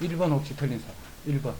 1번 혹시 틀린 사람? 1번.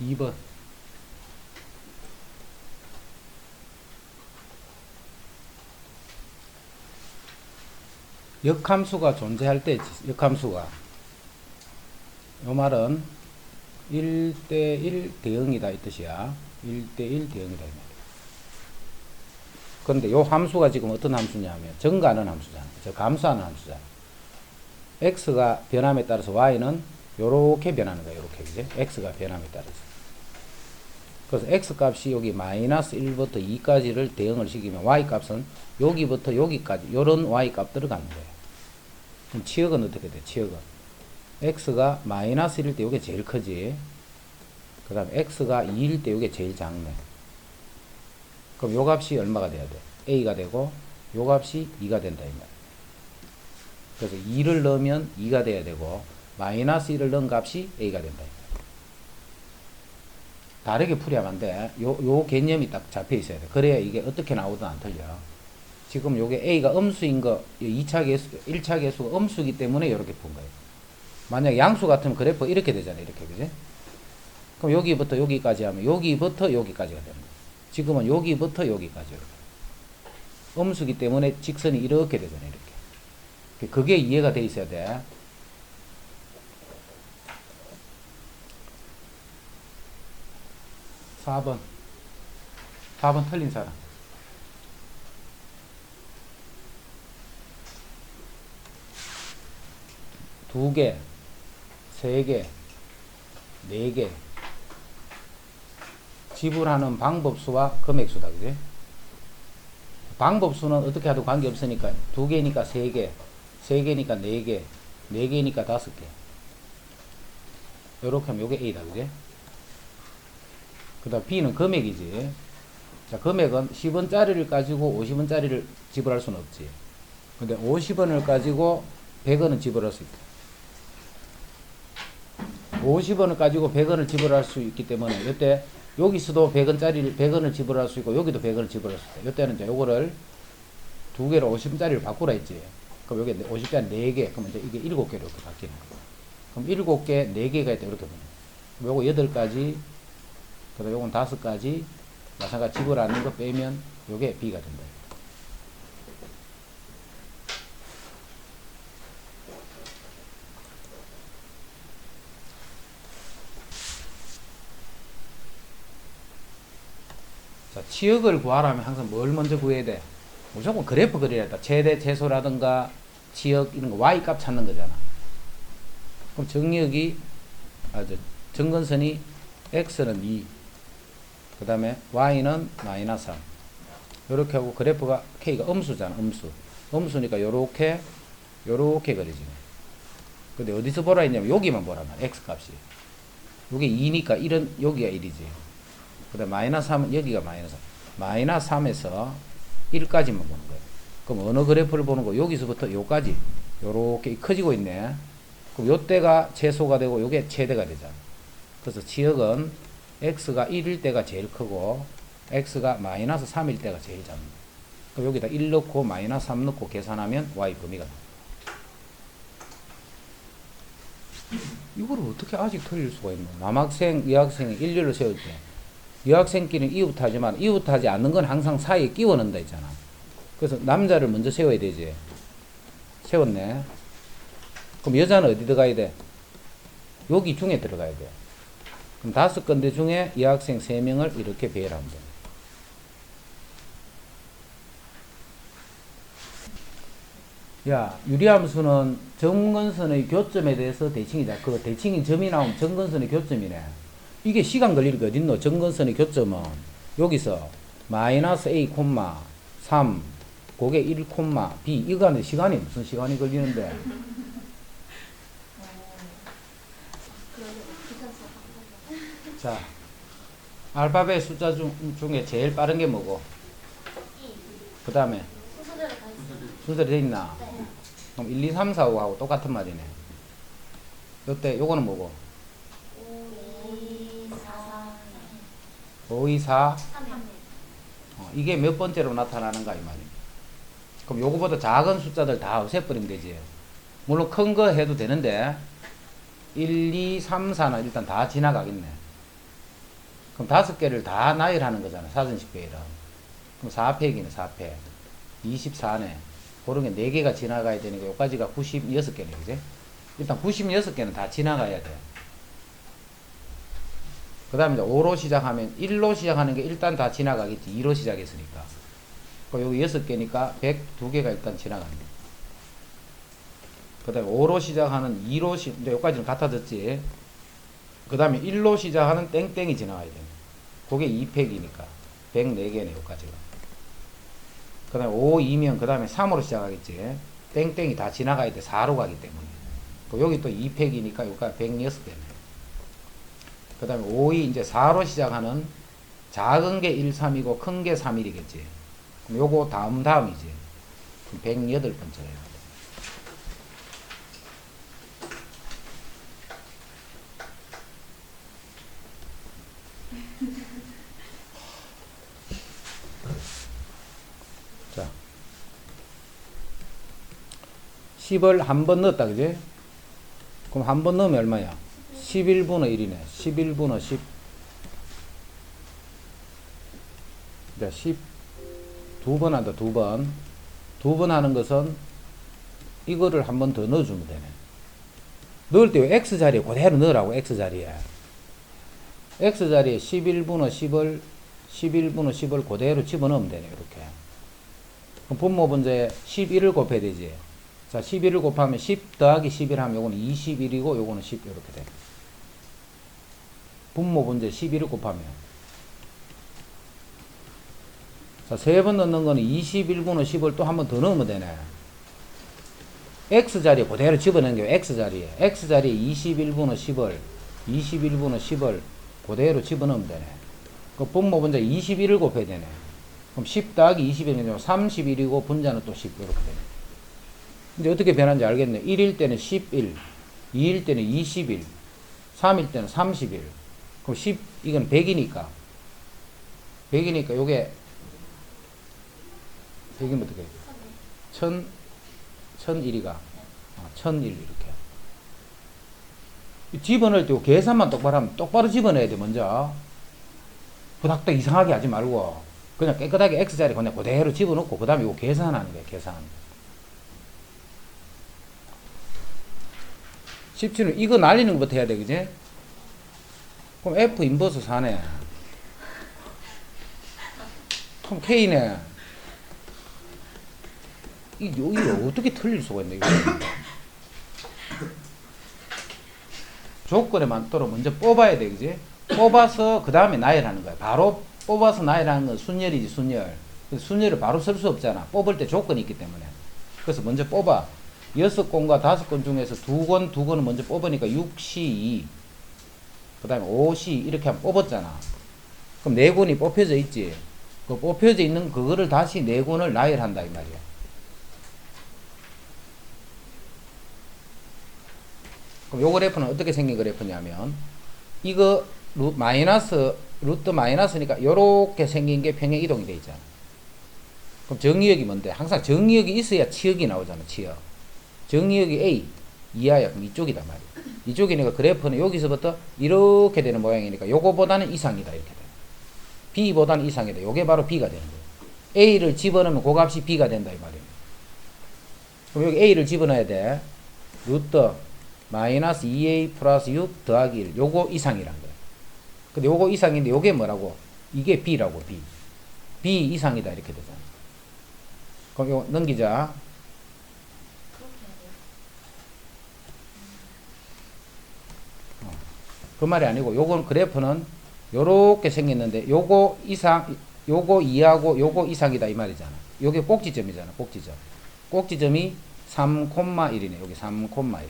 2번. 역함수가 존재할 때 역함수가. 요 말은 1대1 대응이다 이 뜻이야. 1대1 대응이다 그런데 요 함수가 지금 어떤 함수냐면 증가하는 함수잖아 저 감소하는 함수잖아 x가 변함에 따라서 y는 요렇게 변하는 거야 요렇게 그지? x가 변함에 따라서. 그래서 x 값이 여기 마이너스 1부터 2까지를 대응을 시키면 y 값은 여기부터 여기까지 요런 y 값 들어가는 거예요. 그럼 치역은 어떻게 돼? 치역은. x가 마이너스 1일 때 이게 제일 크지. 그 다음에 x가 2일 때 이게 제일 작네 그럼 요 값이 얼마가 돼야 돼 a가 되고 요 값이 2가 된다 이 말. 그래서 2를 넣으면 2가 돼야 되고 마이너스 1을 넣은 값이 a가 된다. 다르게 풀이하면 안 돼. 요, 요 개념이 딱 잡혀 있어야 돼. 그래야 이게 어떻게 나오든 안 틀려. 지금 요게 a가 음수인 거, 2차 개수, 1차 개수가 음수기 때문에 이렇게 푼 거예요. 만약 양수 같으면 그래프 이렇게 되잖아요. 이렇게, 그지? 그럼 여기부터 여기까지 하면 여기부터 여기까지가 거예요. 지금은 여기부터 여기까지 이렇게. 음수기 때문에 직선이 이렇게 되잖아요. 이렇게. 그게 이해가 돼 있어야 돼. 사번 4번 틀린 사람. 두 개, 세 개, 네 개. 지불하는 방법수와 금액수다, 그지? 방법수는 어떻게 하도 관계없으니까 두 개니까 세 개, 세 개니까 네 개, 네 개니까 다섯 개. 요렇게 하면 요게 A다, 그지? 그 다음 B는 금액이지. 자, 금액은 10원짜리를 가지고 50원짜리를 지불할 수는 없지. 근데 50원을 가지고 100원은 지불할 수 있다. 50원을 가지고 100원을 지불할 수 있기 때문에 이때 여기서도 100원짜리를 100원을 지불할 수 있고 여기도 100원을 지불할 수 있다. 이때는 이제 요거를 두 개로 50원짜리를 바꾸라 했지. 그럼 여기 50짜리 4개. 그러면 이제 이게 7개로 이렇게 바뀌는 거야. 그럼 7개, 4개가 있다. 이렇게 보면. 요거 8가지, 그다음 요건 5가지, 마찬가지 지불하는 거 빼면 요게 B가 된다. 자, 치역을 구하려면 항상 뭘 먼저 구해야 돼? 무조건 그래프 그려야 돼. 최대, 최소라든가 치역 이런 거 Y 값 찾는 거잖아. 그럼 정역이 아, 저, 정근선이 X는 2, 그 다음에 Y는 마이너스 3. 요렇게 하고 그래프가 K가 음수잖아, 음수. 음수니까 요렇게, 요렇게 그려지네. 근데 어디서 보라 했냐면 여기만 보란 말이야, X 값이. 요게 2니까 1은 여기가 1이지. 그 다음 마이너스 3은 여기가 마이너스 3. 마이너스 3에서 1까지만 보는 거예요. 그럼 어느 그래프를 보는 거? 여기서부터 요까지. 요렇게 커지고 있네. 그럼 요때가 최소가 되고 요게 최대가 되잖아. 그래서 지역은 x가 1일 때가 제일 크고 x가 마이너스 3일 때가 제일 작습니다. 그럼 여기다 1 넣고 마이너스 3 넣고 계산하면 y 범위가. 이걸 어떻게 아직 틀릴 수가 있노? 남학생, 여학생이 일렬을 세울 때 여학생끼리는 이웃하지만 이웃하지 않는 건 항상 사이에 끼워 넣는다 했잖아. 그래서 남자를 먼저 세워야 되지. 세웠네. 그럼 여자는 어디 들어가야 돼? 여기 중에 들어가야 돼. 그럼 다섯 건대 중에 여학생 세 명을 이렇게 배열하면 돼. 야, 유리함수는 정근선의 교점에 대해서 대칭이다. 그 대칭인 점이 나오면 정근선의 교점이네. 이게 시간 걸릴 게 어딨노? 정근선의 교점은 여기서 마이너스 A, 3, 그게 1, B. 이거 하는데 시간이 무슨 시간이 걸리는데? 자, 알파벳 숫자 중, 중에 제일 빠른 게 뭐고? 그 다음에. 순서대로 돼 있나? 네. 그럼 1, 2, 3, 4, 5하고 똑같은 말이네. 요때 요거는 뭐고? 5, 2, 4, 5, 2, 4, 3. 이게 몇 번째로 나타나는가 이 말입니다. 그럼 요거보다 작은 숫자들 다 없애버리면 되지. 물론 큰 거 해도 되는데 1, 2, 3, 4는 일단 다 지나가겠네. 그럼 다섯 개를 다 나열하는 거잖아. 사전식배이라. 그럼 4팩이네, 4팩. 24네. 그런 게 4개가 지나가야 되니까 여기까지가 96개네, 그지? 일단 96개는 다 지나가야 돼. 그 다음에 이제 5로 시작하면 1로 시작하는 게 일단 다 지나가겠지. 2로 시작했으니까. 그럼 여기 6개니까 102개가 일단 지나갑니다. 그 다음에 5로 시작하는 2로 시, 근데 여기까지는 같아졌지. 그 다음에 1로 시작하는 땡땡이 지나가야 됩니다. 그게 2팩이니까. 104개네, 여기까지가. 그 다음에 5, 2면 그 다음에 3으로 시작하겠지. 땡땡이 다 지나가야 돼. 4로 가기 때문에. 그 여기 또 2팩이니까 여기가 106개네. 그 다음에 5이 이제 4로 시작하는 작은 게 1, 3이고 큰 게 3, 1이겠지. 그럼 요거 다음 다음이지. 그럼 108번째예요. 자. 10을 한 번 넣었다, 그지? 그럼 한 번 넣으면 얼마야? 11분의 1이네. 11분의 10. 자, 10. 두 번 한다, 두 번. 두 번 하는 것은 이거를 한 번 더 넣어주면 되네. 넣을 때 X자리에 그대로 넣으라고, X자리에. X자리에 11분의 10을, 11분의 10을 그대로 집어넣으면 되네, 이렇게. 그럼 분모 문제 11을 곱해야 되지. 자, 11을 곱하면 10 더하기 11 하면 요거는 21이고 요거는 10 이렇게 돼. 분모 문제 11을 곱하면. 자, 세 번 넣는 거는 21분의 10을 또 한 번 더 넣으면 되네. X자리에 그대로 집어넣는 게 X자리에. X자리에 21분의 10을, 21분의 10을 그대로 집어넣으면 되네. 그 분모 문제 21을 곱해야 되네. 그럼 10 더하기 21이면 31이고 분자는 또 10 이렇게 되네. 이제 어떻게 변하는지 알겠네. 1일 때는 11, 2일 때는 21, 3일 때는 31. 그럼 10, 이건 100이니까. 100이니까 요게 100이면 어떻게 해? 1000, 1001이가. 아, 1001 이렇게. 이 집어넣을 때 계산만 똑바로 하면 똑바로 집어넣어야 돼, 먼저. 부닥닥 이상하게 하지 말고. 그냥 깨끗하게 X자리 그냥 그대로 집어넣고, 그 다음에 이거 계산하는 거야, 계산. 17은 이거 날리는 것부터 해야 돼, 그지? 그럼 F 인버스 4네. 그럼 K네. 이, 이게 어떻게 틀릴 수가 있네, 이거. 조건에 맞도록 먼저 뽑아야 돼, 그지? 뽑아서 그 다음에 나열하는 거야. 바로 뽑아서 나열하는 건 순열이지, 순열. 순열을 바로 쓸 수 없잖아. 뽑을 때 조건이 있기 때문에. 그래서 먼저 뽑아. 여섯 건과 다섯 건 중에서 두 건, 두 건을 먼저 뽑으니까 6시 2. 그 다음에 5시 이렇게 하면 뽑았잖아. 그럼 네 권이 뽑혀져 있지. 그 뽑혀져 있는 그거를 다시 네 권을 나열한다 이 말이야. 그럼 요 그래프는 어떻게 생긴 그래프냐면 이거 루, 마이너스 루트 마이너스니까 요렇게 생긴 게 평행 이동이 돼 있잖아. 그럼 정의역이 뭔데? 항상 정의역이 있어야 치역이 나오잖아. 치역. 정의역이 A 이하야 그럼 이쪽이다 말이야. 이쪽이니까 그래프는 여기서부터 이렇게 되는 모양이니까 요거보다는 이상이다 이렇게 돼. B보다는 이상이다. 요게 바로 B가 되는 거예요. A를 집어넣으면 그 값이 B가 된다 이 말이에요. 그럼 여기 A를 집어넣어야 돼. 루트 마이너스 2A 플러스 6 더하기 1 요거 이상이란 거야. 근데 요거 이상인데 요게 뭐라고? 이게 B라고 B. B 이상이다 이렇게 되잖아. 그럼 요거 넘기자. 그 말이 아니고 요건 그래프는 요렇게 생겼는데 요거 이상 요거 이하고 요거 이상이다 이 말이잖아. 요게 꼭지점이잖아. 꼭지점. 꼭지점이 3,1이네. 여기 3,1.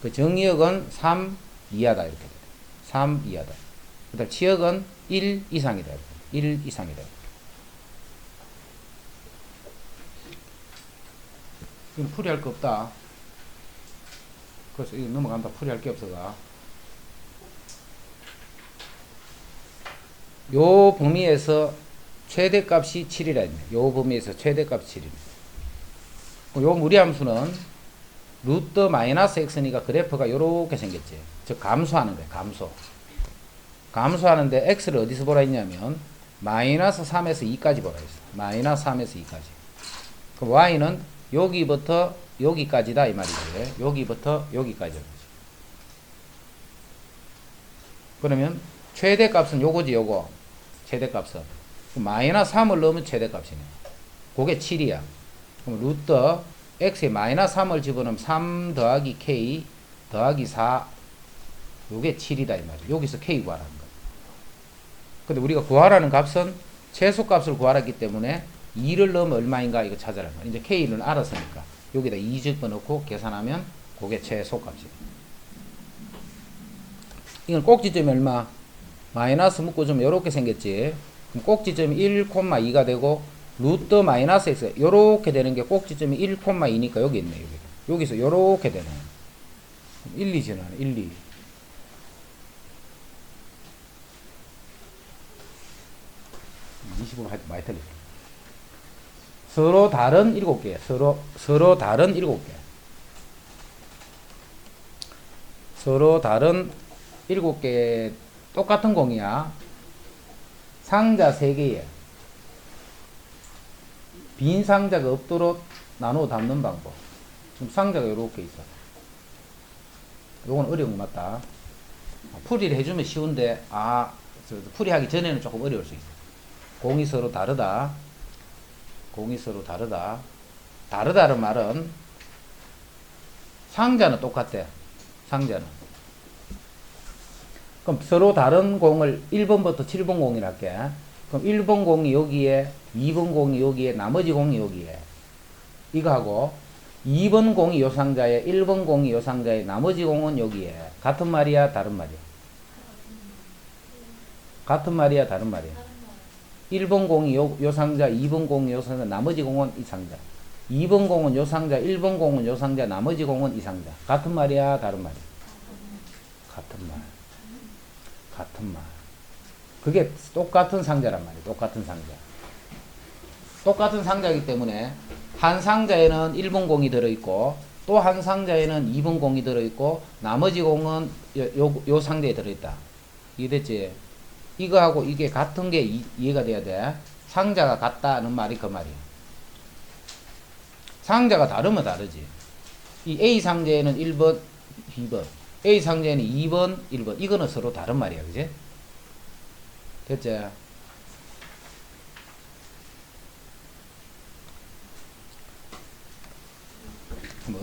그 정의역은 3 이하다 이렇게 돼. 3 이하다. 그다음 치역은 1 이상이다. 이렇게. 1 이상이다. 이건 풀이할 거 없다. 그래서 이거 넘어간다. 풀이할 게 없어가. 요 범위에서 최대값이 7이라 했네. 요 범위에서 최대값이 7입니다. 요 무리함수는 루트 마이너스 x니까 그래프가 요렇게 생겼지. 즉 감소하는 거예요. 감소. 감소하는데 x를 어디서 보라 했냐면 마이너스 3에서 2까지 보라 했어. 마이너스 3에서 2까지. 그럼 y는 여기부터 여기까지다 이 말이지. 여기부터 여기까지. 그러면 최대값은 요거지 요거. 최대값은. 마이너스 3을 넣으면 최대값이네. 그게 7이야. 그럼 루트 x에 마이너스 3을 집어넣으면 3 더하기 k 더하기 4 요게 7이다 이 말이야. 여기서 k 구하라는 거야. 근데 우리가 구하라는 값은 최소값을 구하라기 때문에 2를 넣으면 얼마인가 이거 찾아라는 거야. 이제 k는 알았으니까 여기다 2 집어넣고 계산하면 그게 최소값이야. 이건 꼭지점이 얼마? 마이너스 묶어주면 이렇게 생겼지. 그럼 꼭지점이 1,2가 되고 루트 마이너스 x 요렇게 되는 게 꼭지점이 1,2니까 여기 있네 여기. 여기서 요렇게 되네. 1, 2 지나네 1, 2. (20분) 하여튼 많이 틀렸다. 서로 다른 일곱 개, 서로 서로 다른 일곱 개, 서로 다른 일곱 개 똑같은 공이야. 상자 세 개에 빈 상자가 없도록 나누어 담는 방법. 지금 상자가 이렇게 있어. 요건 어려운 거 맞다. 풀이를 해주면 쉬운데 아 저, 풀이하기 전에는 조금 어려울 수 있어. 공이 서로 다르다. 공이 서로 다르다. 다르다는 말은 상자는 똑같대. 상자는. 그럼 서로 다른 공을 1번부터 7번 공이라 할게. 그럼 1번 공이 여기에, 2번 공이 여기에, 나머지 공이 여기에. 이거 하고 2번 공이 요 상자에, 1번 공이 요 상자에, 나머지 공은 여기에. 같은 말이야, 다른 말이야? 같은 말이야, 다른 말이야? 1번 공이 요, 요 상자, 2번 공이 요 상자, 나머지 공은 이 상자. 2번 공은 요 상자, 1번 공은 요 상자, 나머지 공은 이 상자. 같은 말이야, 다른 말이야? 같은 말. 같은 말. 그게 똑같은 상자란 말이야. 똑같은 상자. 똑같은 상자이기 때문에 한 상자에는 1번 공이 들어있고 또 한 상자에는 2번 공이 들어있고 나머지 공은 요, 요, 요 상자에 들어있다. 이해됐지? 이거하고 이게 같은 게 이, 이해가 돼야 돼. 상자가 같다는 말이 그 말이야. 상자가 다르면 다르지. 이 A 상자에는 1번, 2번. A 상자에는 2번, 1번. 이거는 서로 다른 말이야. 그지? 됐지?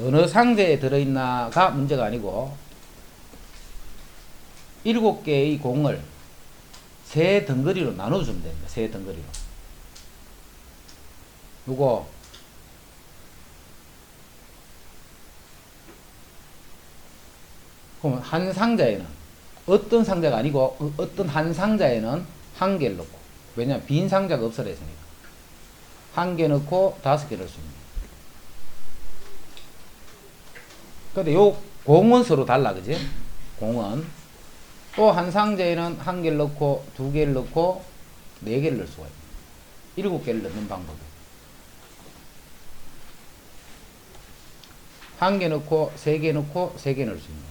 어느 상자에 들어있나가 문제가 아니고, 일곱 개의 공을 세 덩거리로 나눠주면 됩니다. 세 덩거리로. 누구? 그럼 한 상자에는 어떤 상자가 아니고 어- 어떤 한 상자에는 한 개를 넣고 왜냐면 빈 상자가 없어야 했으니까. 한 개 넣고 다섯 개 넣을 수 있는 근데 요 공은 서로 달라 그지? 공은. 또 한 상자에는 한 개를 넣고 두 개를 넣고 네 개를 넣을 수가 있고 일곱 개를 넣는 방법이 한개 넣고 세 개 넣고 세 개 넣을 수 있는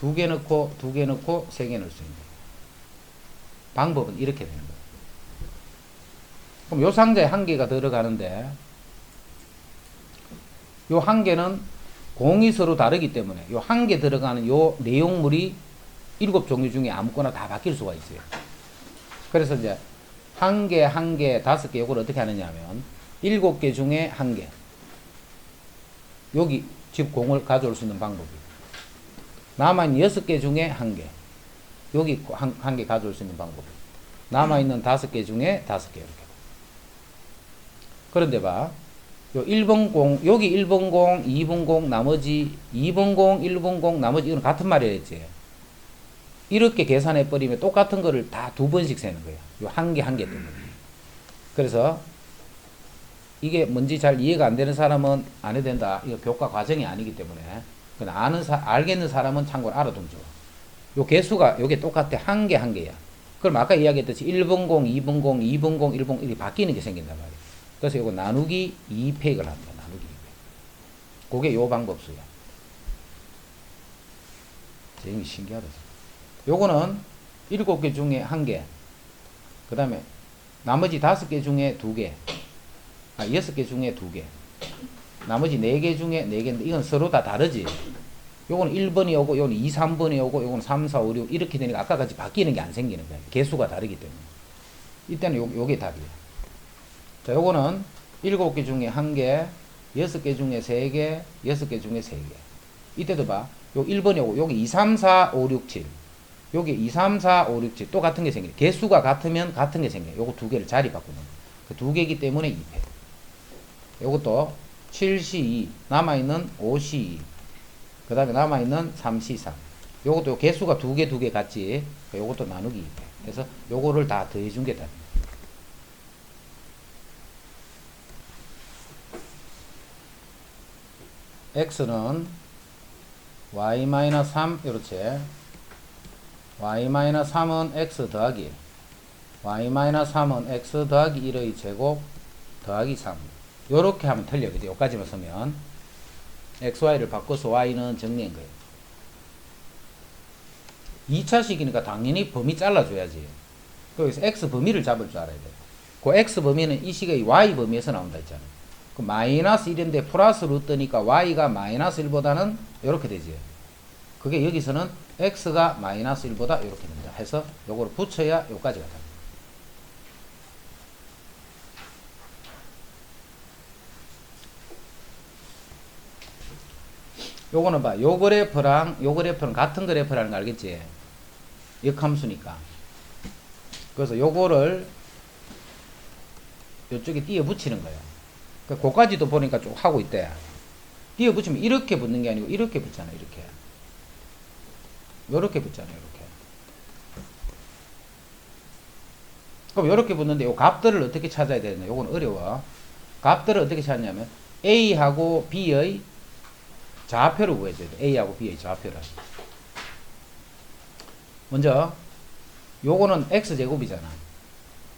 두 개 넣고 두 개 넣고 세 개 넣을 수 있는 방법은 이렇게 되는 거예요. 그럼 요 상자에 한 개가 들어가는데 요 한 개는 공이 서로 다르기 때문에 요 한 개 들어가는 요 내용물이 일곱 종류 중에 아무거나 다 바뀔 수가 있어요. 그래서 이제 한 개, 한 개, 다섯 개 요걸 어떻게 하느냐 하면 일곱 개 중에 한 개. 여기 집 공을 가져올 수 있는 방법이에요. 남아있는 여섯 개 중에 한 개. 여기 한, 한 개 가져올 수 있는 방법이에요. 남아있는 다섯 개 중에 다섯 개 이렇게. 그런데 봐. 요 1번 공, 여기 1번 공, 2번 공, 나머지 2번 공, 1번 공, 나머지 이건 같은 말이었지. 이렇게 계산해 버리면 똑같은 거를 다 두 번씩 세는 거예요. 요한 개 한 개 때문에. 그래서 이게 뭔지 잘 이해가 안 되는 사람은 안 해도 된다. 이거 교과 과정이 아니기 때문에. 그냥 아는 사, 알겠는 사람은 참고로 알아두면 좋아. 요 개수가 요게 똑같아. 한 개 한 개야. 그럼 아까 이야기했듯이 1번 공, 2번 공, 2번 공, 1번 이렇게 바뀌는 게 생긴단 말이에요. 그래서 이거 나누기 2팩을 합니다. 나누기 2팩. 그게 요 방법수야. 되게 신기하다. 요거는 7개 중에 1개. 그 다음에 나머지 5개 중에 2개. 아, 6개 중에 2개. 나머지 4개 중에 4개인데 이건 서로 다 다르지. 요거는 1번이 오고 요거는 2, 3번이 오고 요거는 3, 4, 5, 6 이렇게 되니까 아까 같이 바뀌는 게 안 생기는 거야. 개수가 다르기 때문에. 이때는 요, 요게 답이야. 자, 요거는 7개 중에 1개, 6개 중에 3개, 6개 중에 3개. 이때도 봐. 요 1번이 오고 여기 2, 3, 4, 5, 6, 7. 여기 2, 3, 4, 5, 6, 7. 또 같은 게 생겨. 개수가 같으면 같은 게 생겨. 요거 두 개를 자리 바꾸는 그두 개이기 때문에 2패. 요것도 7C2 남아있는 5C2 그 다음에 남아있는 3C3 요것도 요 개수가 두 개 두 개 같지 요것도 나누기. 2패 그래서 요거를 다 더해준 게 답입니다 x는 y-3 이렇지. y-3은 x 더하기 y-3은 x 더하기 1의 제곱 더하기 3 요렇게 하면 틀려. 그죠? 여기까지만 쓰면. Xy를 바꿔서 y는 정리한 거예요. 2차식이니까 당연히 범위 잘라줘야지. 여기서 x 범위를 잡을 줄 알아야 돼요 그 x 범위는 이 식의 y 범위에서 나온다 했잖아요. 그 마이너스 1인데 플러스로 뜨니까 y가 마이너스 1보다는 이렇게 되지. 그게 여기서는 x가 마이너스 1보다 이렇게 된다. 해서 요거를 붙여야 요까지가 답니다 요거는 봐. 요 그래프랑 요 그래프는 같은 그래프라는 거 알겠지? 역함수니까. 그래서 요거를 요쪽에 띄어 붙이는 거예요. 그 고까지도 보니까 쭉 하고 있대. 띄어 붙이면 이렇게 붙는 게 아니고 이렇게 붙잖아, 이렇게. 요렇게 붙잖아, 이렇게. 그럼 요렇게 붙는데 요 값들을 어떻게 찾아야 되냐? 요건 어려워. 값들을 어떻게 찾냐면 A하고 B의 좌표를 구해줘야 돼. A하고 B의 좌표를. 먼저 요거는 x제곱이잖아.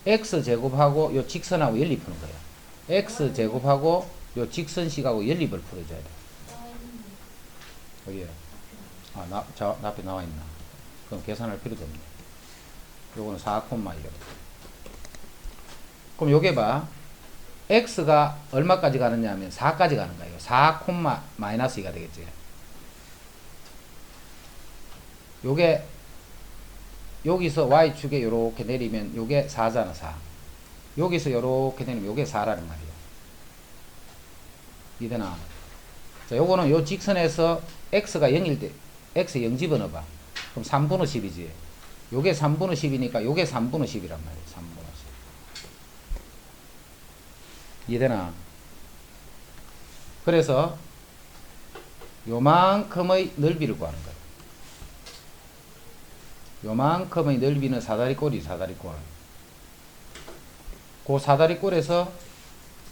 x제곱하고 요 직선하고 연립 푸는 거야. x제곱하고 요 직선식하고 연립을 풀어줘야 돼. 여기에. 아, 나, 저, 나 앞에 나와 있나. 그럼 계산할 필요도 없네. 요거는 4콤마 1. 그럼 요게 봐. X가 얼마까지 가느냐 하면 4까지 가는 거예요. 4 콤마 마이너스 2가 되겠지. 요게 여기서 y축에 요렇게 내리면 요게 4잖아 4. 여기서 요렇게 내리면 요게 4라는 말이에요. 이되나? 자, 요거는 요 직선에서 x가 0일 때 x 0 집어넣어 봐. 그럼 3분의 10이지. 요게 3분의 10이니까 요게 3분의 10이란 말이에요. 3분의 10. 이해되나? 그래서 요만큼의 넓이를 구하는 거예요. 요만큼의 넓이는 사다리꼴이 사다리꼴. 그 사다리꼴에서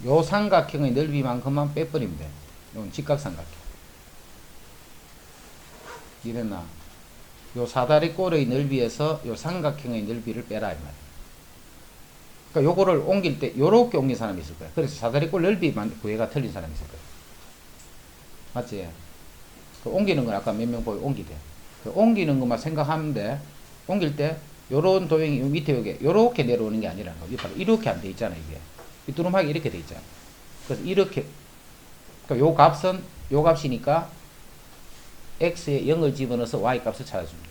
요 삼각형의 넓이만큼만 빼버리면 돼. 이건 직각삼각형. 이랬나? 요 사다리꼴의 넓이에서 요 삼각형의 넓이를 빼라 이 말이야. 그러니까 요거를 옮길 때 요렇게 옮긴 사람이 있을 거야. 그래서 사다리꼴 넓이만 구애가 틀린 사람이 있을 거야. 맞지? 그 옮기는 건 아까 몇 명 보고 옮기대. 그 옮기는 것만 생각하면 돼. 옮길 때 요런 도형이 요 밑에 요게 요렇게 내려오는 게 아니라 거. 바로 이렇게 안 돼 있잖아 이게. 이 두루마기 이렇게 돼 있잖아. 그래서 이렇게 그러니까 요 값은 요 값이니까 x에 0을 집어넣어서 y 값을 찾아줍니다.